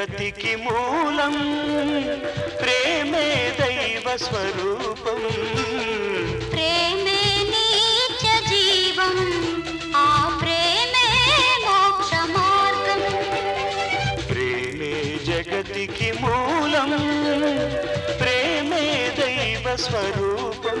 జగతికి మూలం ప్రేమే దైవ స్వరూపం. ప్రేమే నీచ జీవం ఆ ప్రేమే మోక్ష మార్గం. ప్రేమే జగతికి మూలం ప్రేమే దైవ స్వరూపం.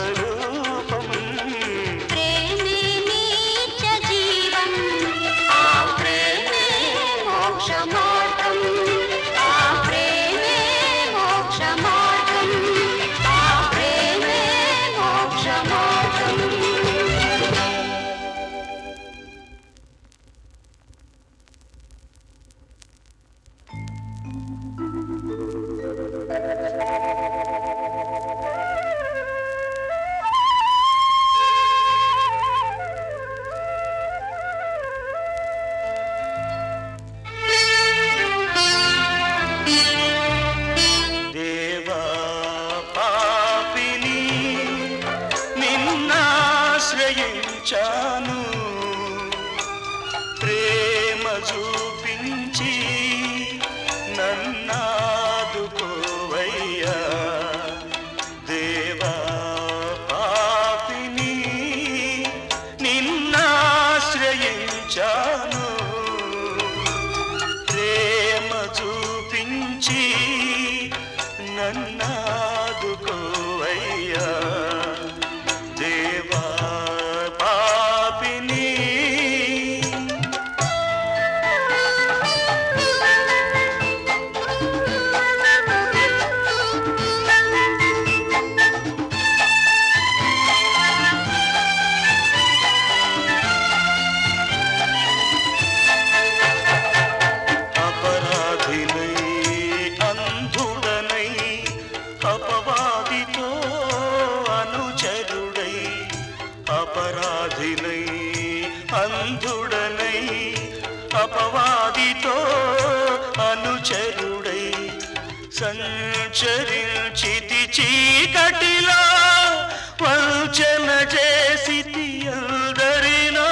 ಪಡು అంధుడనై అపవాదితో అనుచరుడై సంచరించితి చీకటిలో వంచన చేసి అందరిలో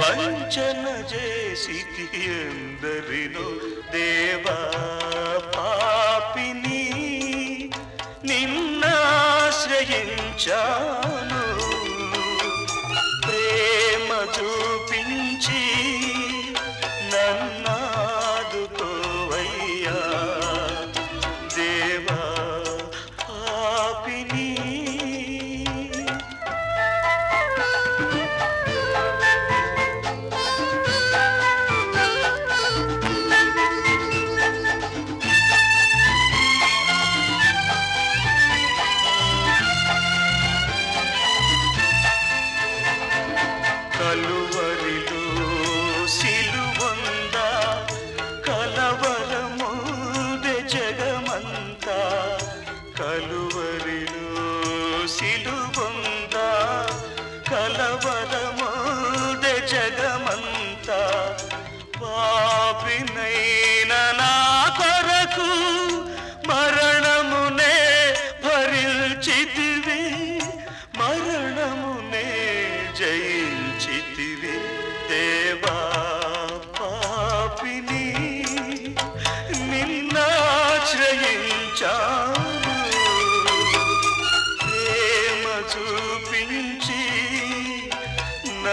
వంచన చేసి అందరిలో దేవా పాపిని నిన్నాశ్రయించా గుడిలో సిలువంద కలవరముందె జగమంతా. కలువరిలో సిలువంద కలవరముందె జగమంతా. పాపినైన నా కొరకు మరణమునే భరించితివి. మరణమునే జయ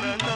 கரன்